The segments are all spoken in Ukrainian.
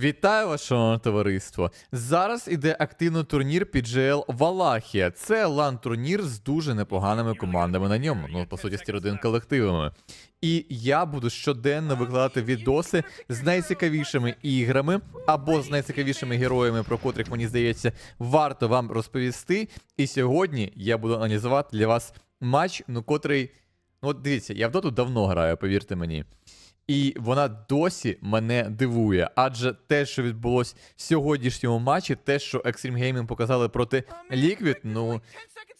Вітаю вас, шановне товариство. Зараз іде активно турнір PGL Валахія. Це лан-турнір з дуже непоганими командами на ньому. Ну, по суті, тір-1 колективами. І я буду щоденно викладати відоси з найцікавішими іграми або з найцікавішими героями, про котрих мені здається, варто вам розповісти. І сьогодні я буду аналізувати для вас матч, ну котрий. Ну, от дивіться, я в доту давно граю, повірте мені. І вона досі мене дивує. Адже те, що відбулось в сьогоднішньому матчі, те, що Extreme Gaming показали проти Liquid, ну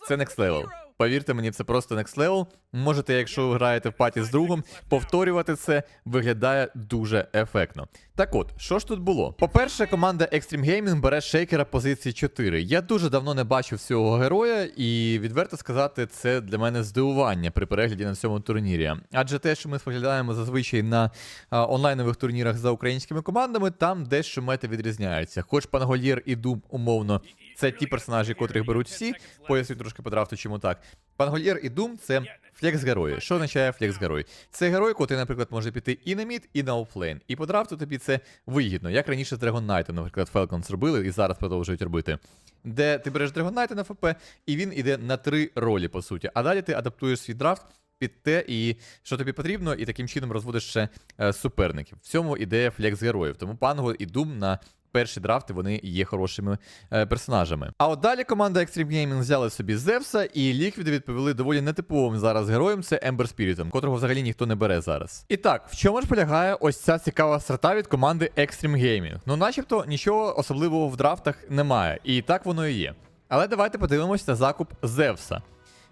це next level. Повірте мені, це просто next level. Можете, якщо ви граєте в паті з другом, повторювати це виглядає дуже ефектно. Так от, що ж тут було? По-перше, команда Extreme Gaming бере шейкера позиції 4. Я дуже давно не бачив цього героя, і відверто сказати, це для мене здивування при перегляді на цьому турнірі. Адже те, що ми споглядаємо зазвичай на а, онлайнових турнірах за українськими командами, там дещо мети відрізняються. Хоч Пангольєр і Дум, умовно, це ті персонажі, котрих беруть всі. Поясню трошки по драфту, чому так. Пангольєр і Дум це флекс-герої. Що означає флекс-герой? Це герой, котрий, наприклад, може піти і на мід, і на офлейн. І по драфту тобі це вигідно, як раніше з Dragon Knight, наприклад, Falcons зробили і зараз продовжують робити. Де ти береш Dragon Knight на ФП, і він іде на три ролі, по суті. А далі ти адаптуєш свій драфт під те, і що тобі потрібно, і таким чином розводиш ще е, суперників. В цьому ідея флекс героїв. Тому Панго і Дум на перші драфти вони є хорошими е, персонажами. А от далі команда Extreme Gaming взяли собі Зевса, і Ліквіди відповіли доволі нетиповим зараз героєм. Це Ембер Спірітом, котрого взагалі ніхто не бере зараз. І так, в чому ж полягає ось ця цікава страта від команди Extreme Gaming? Ну, начебто, нічого особливого в драфтах немає, і так воно і є. Але давайте подивимось на закуп Зевса.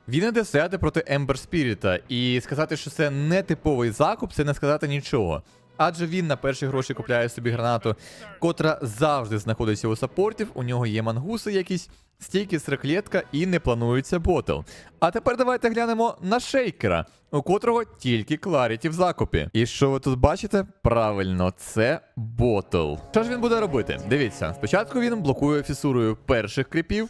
Він іде стояти проти Ембер Спіріта, і сказати, що це не типовий закуп, це не сказати нічого. Адже він на перші гроші купляє собі гранату, котра завжди знаходиться у саппортів, у нього є мангуси якісь, стійки среклетка і не планується ботл. А тепер давайте глянемо на шейкера, у котрого тільки кларіті в закупі. І що ви тут бачите? Правильно, це ботл. Що ж він буде робити? Дивіться, спочатку він блокує фісурою перших кріпів.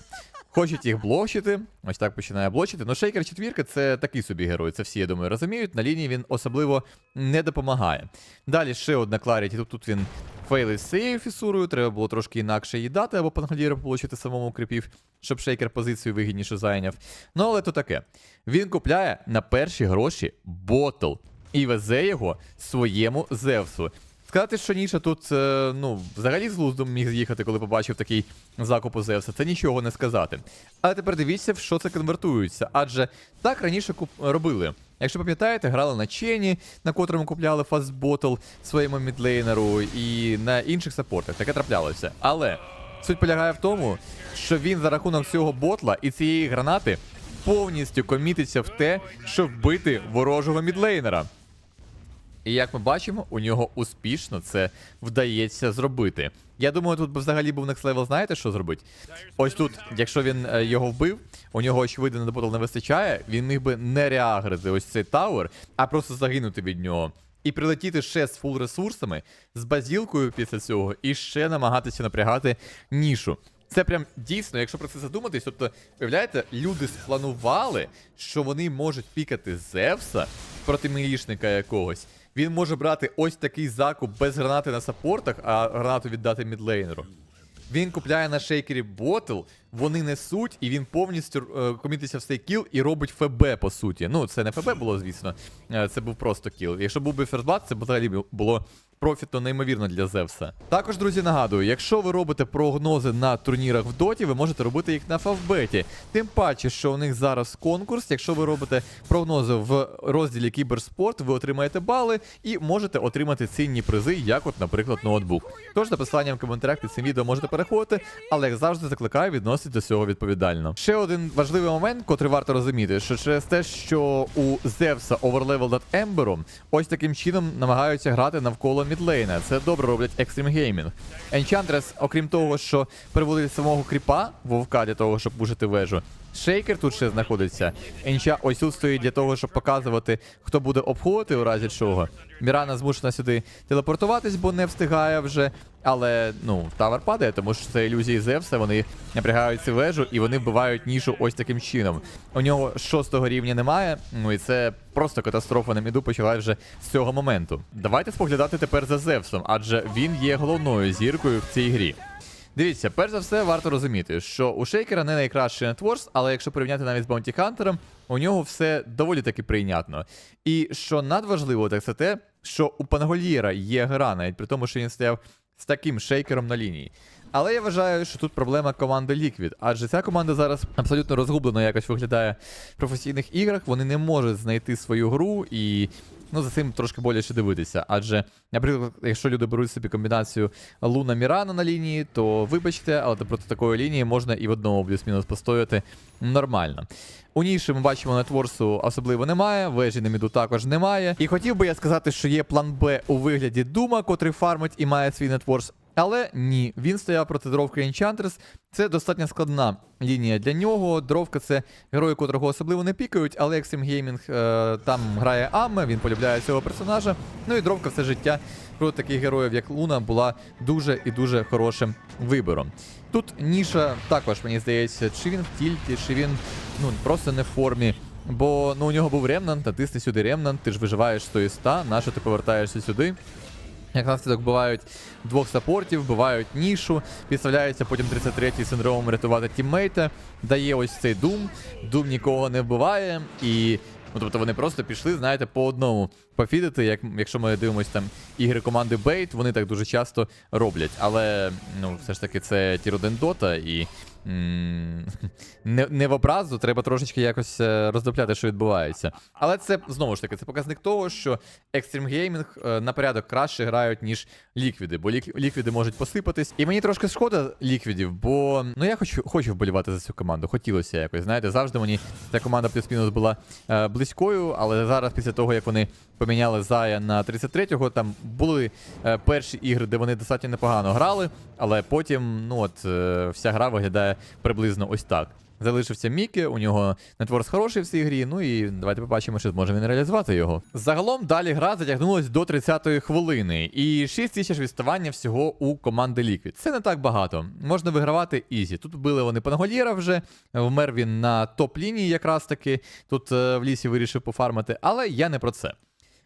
Хочуть їх блочити, ось так починає блочити. Ну, шейкер четвірка це такий собі герой, це всі, я думаю, розуміють. На лінії він особливо не допомагає. Далі ще одна Кларіті. Тут, тут він фейлить з цією фісурою, треба було трошки інакше її дати, або пангольєру получити самому кріпів, щоб шейкер позицію вигідніше зайняв. Ну, але то таке. Він купляє на перші гроші ботл і везе його своєму Зевсу. Сказати, що Ніша тут, е, ну, взагалі з глуздом міг з'їхати, коли побачив такий закуп у Зевса, це нічого не сказати. Але тепер дивіться, в що це конвертується. Адже так раніше куп... робили. Якщо пам'ятаєте, грали на Чені, на котрому купляли фастботл своєму мідлейнеру і на інших саппортах. Таке траплялося. Але суть полягає в тому, що він за рахунок цього ботла і цієї гранати повністю комітиться в те, щоб вбити ворожого мідлейнера. І як ми бачимо, у нього успішно це вдається зробити. Я думаю, тут взагалі був next level, знаєте, що зробити? Ось тут, якщо він е, його вбив, у нього очевидно ботл не вистачає, він міг би не реагрити ось цей тавер, а просто загинути від нього. І прилетіти ще з фул ресурсами, з базілкою після цього, і ще намагатися напрягати нішу. Це прям дійсно, якщо про це задуматись, тобто, уявляєте, люди спланували, що вони можуть пікати Зевса проти мілішника якогось. Він може брати ось такий закуп без гранати на саппортах, а гранату віддати мідлейнеру. Він купляє на шейкері ботл, вони несуть, і він повністю е, комітиться в цей кіл і робить ФБ, по суті. Ну, це не ФБ було, звісно. е, Це був просто кіл. Якщо був би ферзблат, це б взагалі було профітно неймовірно для Зевса. Також, друзі, нагадую, якщо ви робите прогнози на турнірах в доті, ви можете робити їх на фавбеті. Тим паче, що у них зараз конкурс. Якщо ви робите прогнози в розділі кіберспорт, ви отримаєте бали і можете отримати цінні призи, як, от, наприклад, ноутбук. Тож за посиланням в коментарях під цим відео можете переходити, але як завжди закликаю відносити до цього відповідально. Ще один важливий момент, котрий варто розуміти, що через те, що у Зевса оверлевел над Ембером, ось таким чином намагаються грати навколо мідлейна. Це добре роблять Extreme Gaming. Enchantress, окрім того, що приводить самого кріпа вовка для того, щоб пушити вежу. Шейкер тут ще знаходиться. Енча ось тут стоїть для того, щоб показувати, хто буде обходити у разі чого. Мірана змушена сюди телепортуватись, бо не встигає вже. Але ну, тавер падає, тому що це ілюзії Зевса, вони напрягають цю вежу і вони вбивають нішу ось таким чином. У нього шостого рівня немає, ну і це просто катастрофа на міду почалась вже з цього моменту. Давайте споглядати тепер за Зевсом, адже він є головною зіркою в цій грі. Дивіться, перш за все, варто розуміти, що у Шейкера не найкращий нетворс, але якщо порівняти навіть з Баунті Хантером, у нього все доволі таки прийнятно. І що надважливо, так це те, що у Пангольєра є гра, навіть при тому, що він стояв з таким шейкером на лінії. Але я вважаю, що тут проблема команди Liquid, адже ця команда зараз абсолютно розгублено якось виглядає в професійних іграх. Вони не можуть знайти свою гру і. Ну, за цим трошки боляче дивитися. Адже, наприклад, якщо люди беруть собі комбінацію Луна Мірана на лінії, то вибачте, але проти такої лінії можна і в одному плюс-мінус постояти нормально. У ніші ми бачимо нетворсу особливо немає, вежі на міду також немає. І хотів би я сказати, що є план Б у вигляді Дума, котрий фармить і має свій нетворс. Але ні, він стояв проти дровки Enchantress. Це достатньо складна лінія для нього. Дровка це герой, котрого особливо не пікають, але Extreme Gaming е, там грає Амме, він полюбляє цього персонажа. Ну і дровка все життя проти таких героїв, як Луна, була дуже і дуже хорошим вибором. Тут Ніша також, мені здається, чи він в тільті, чи він ну просто не в формі. Бо ну у нього був ремнант, натисни сюди ремнант, ти ж виживаєш з тої 100, нащо ти повертаєшся сюди. Як наслідок вбивають двох саппортів, вбивають нішу, підставляється потім 33-й синдромом рятувати тіммейта, дає ось цей дум, дум нікого не вбиває, і ну тобто вони просто пішли, знаєте, по одному пофідити, як, якщо ми дивимося там ігри команди Бейт, вони так дуже часто роблять. Але ну, все ж таки це тір 1 дота і. Не, не в образу, треба трошечки якось е, роздупляти, що відбувається. Але це знову ж таки це показник того, що Extreme Gaming е, на порядок краще грають, ніж ліквіди, бо лік, ліквіди можуть посипатись. І мені трошки шкода ліквідів, бо ну я хочу, хочу вболівати за цю команду. Хотілося якось. Знаєте, завжди мені ця команда плюс-мінус була е, близькою, але зараз, після того, як вони поміняли Зая на 33-го, там були е, перші ігри, де вони достатньо непогано грали, але потім, ну от, е, вся гра виглядає приблизно ось так. Залишився Мікі, у нього нетворс хороший в цій грі. Ну і давайте побачимо, чи зможе він реалізувати його. Загалом далі гра затягнулась до 30-ї хвилини, і 6 тисяч відставання всього у команди Liquid. Це не так багато. Можна вигравати ізі. Тут вбили вони Пангольєра вже, вмер він на топ-лінії якраз таки. Тут е, в лісі вирішив пофармити, але я не про це.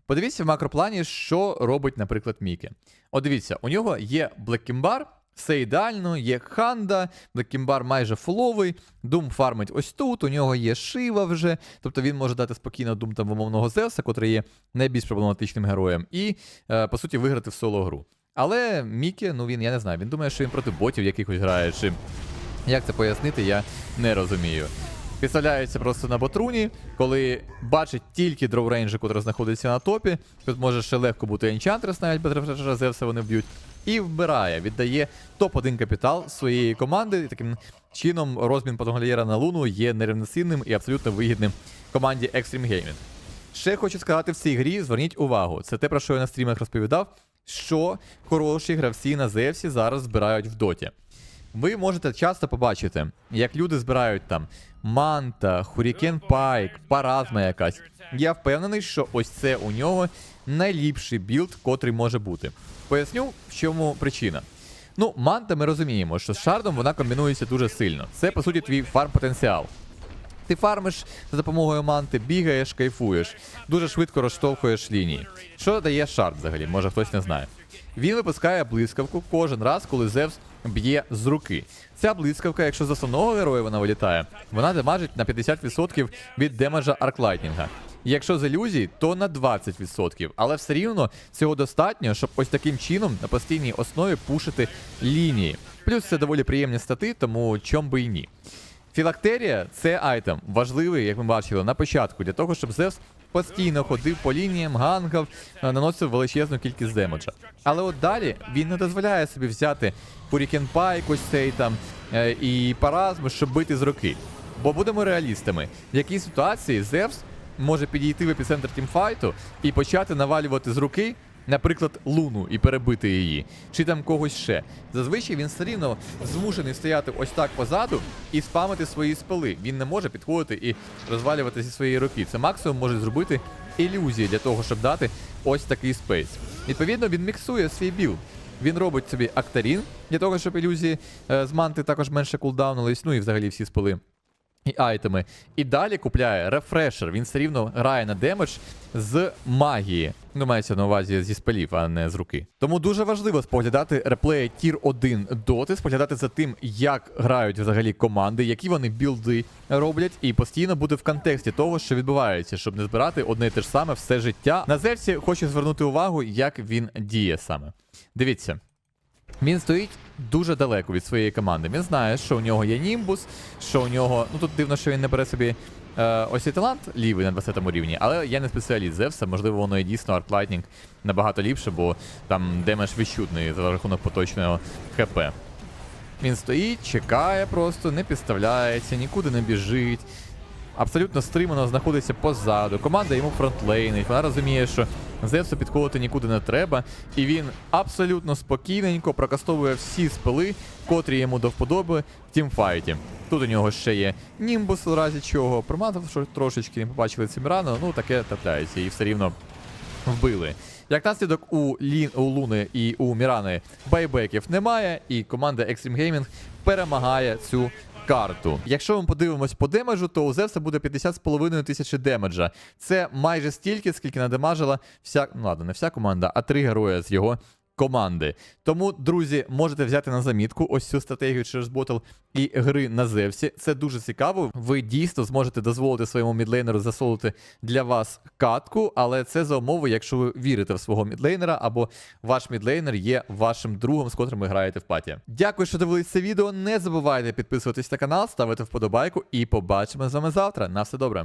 Подивіться в макроплані, що робить, наприклад, Мікі. От дивіться, у нього є Блеккімбар, все ідеально, є Ханда, Блеккімбар майже фуловий, Дум фармить ось тут, у нього є Шива вже, тобто він може дати спокійно Дум там умовного Зевса, котрий є найбільш проблематичним героєм, і, е, по суті, виграти в соло гру. Але Мікі, ну він, я не знаю, він думає, що він проти ботів якихось грає, чи як це пояснити, я не розумію. Підставляється просто на ботруні, коли бачить тільки дроурейнджа, котрий знаходиться на топі. Тут може ще легко бути Enchantress, навіть без Зевса вони вб'ють. І вбирає, віддає топ-1 капітал своєї команди. І таким чином розмін Патонгалієра на Луну є нерівноцінним і абсолютно вигідним команді Extreme Gaming. Ще хочу сказати в цій грі, зверніть увагу, це те, про що я на стрімах розповідав, що хороші гравці на Зевсі зараз збирають в доті. Ви можете часто побачити, як люди збирають там Манта, Хурікен Пайк, Паразма якась. Я впевнений, що ось це у нього найліпший білд, котрий може бути. Поясню, в чому причина. Ну, манта ми розуміємо, що з шардом вона комбінується дуже сильно. Це, по суті, твій фарм потенціал. Ти фармиш за допомогою манти, бігаєш, кайфуєш, дуже швидко розштовхуєш лінії. Що дає шард взагалі? Може хтось не знає. Він випускає блискавку кожен раз, коли Зевс б'є з руки. Ця блискавка, якщо з основного героя вона вилітає, вона демажить на 50% від демеджа арклайтнінга. Якщо з ілюзій, то на 20%. Але все рівно цього достатньо, щоб ось таким чином на постійній основі пушити лінії. Плюс це доволі приємні стати, тому чом би і ні. Філактерія це айтем важливий, як ми бачили, на початку, для того, щоб Зевс постійно ходив по лініям, гангав, е, наносив величезну кількість демеджа. Але от далі він не дозволяє собі взяти Pike ось цей там е, і паразм, щоб бити з руки. Бо будемо реалістами, в якій ситуації Зевс може підійти в епіцентр тімфайту і почати навалювати з руки. Наприклад, луну і перебити її, чи там когось ще. Зазвичай він все рівно змушений стояти ось так позаду і спамити свої спели. Він не може підходити і розвалювати зі своєї руки. Це максимум може зробити ілюзії для того, щоб дати ось такий спейс. Відповідно, він міксує свій білд. Він робить собі актарін для того, щоб ілюзії е, з манти також менше кулдаунулись, ну і взагалі всі спили. І айтеми. І далі купляє рефрешер. Він все рівно грає на демедж з магії. Ну, мається на увазі зі спелів, а не з руки. Тому дуже важливо споглядати реплеї Тір 1 доти, споглядати за тим, як грають взагалі команди, які вони білди роблять, і постійно бути в контексті того, що відбувається, щоб не збирати одне і те ж саме все життя. На Зевсі хочу звернути увагу, як він діє саме. Дивіться. Він стоїть дуже далеко від своєї команди. Він знає, що у нього є Німбус, що у нього. Ну тут дивно, що він не бере собі е, ось цей талант лівий на 20 рівні, але я не спеціаліст Зевса, можливо, воно і дійсно Арт Лайтнінг набагато ліпше, бо там демедж відчутний за рахунок поточного ХП. Він стоїть, чекає просто, не підставляється, нікуди не біжить. Абсолютно стримано знаходиться позаду. Команда йому фронтлейнить. Вона розуміє, що Зевсу підходити нікуди не треба. І він абсолютно спокійненько прокастовує всі спили, котрі йому до вподоби в тімфайті. Тут у нього ще є Німбус, в разі чого. Промазав трошечки, не побачили Цимірану, ну таке трапляється, і все рівно вбили. Як наслідок у, Лін, у Луни і у Мірани байбеків немає, і команда Extreme Gaming перемагає цю карту. Якщо ми подивимось по демеджу, то у Зевса буде 50,5 тисячі демеджа. Це майже стільки, скільки надемажила вся, ну ладно, не вся команда, а три герої з його команди. Тому, друзі, можете взяти на замітку ось цю стратегію через ботл і гри на Зевсі. Це дуже цікаво. Ви дійсно зможете дозволити своєму мідлейнеру засолити для вас катку, але це за умови, якщо ви вірите в свого мідлейнера, або ваш мідлейнер є вашим другом, з котрим ви граєте в паті. Дякую, що дивились це відео. Не забувайте підписуватись на канал, ставити вподобайку і побачимо з вами завтра. На все добре.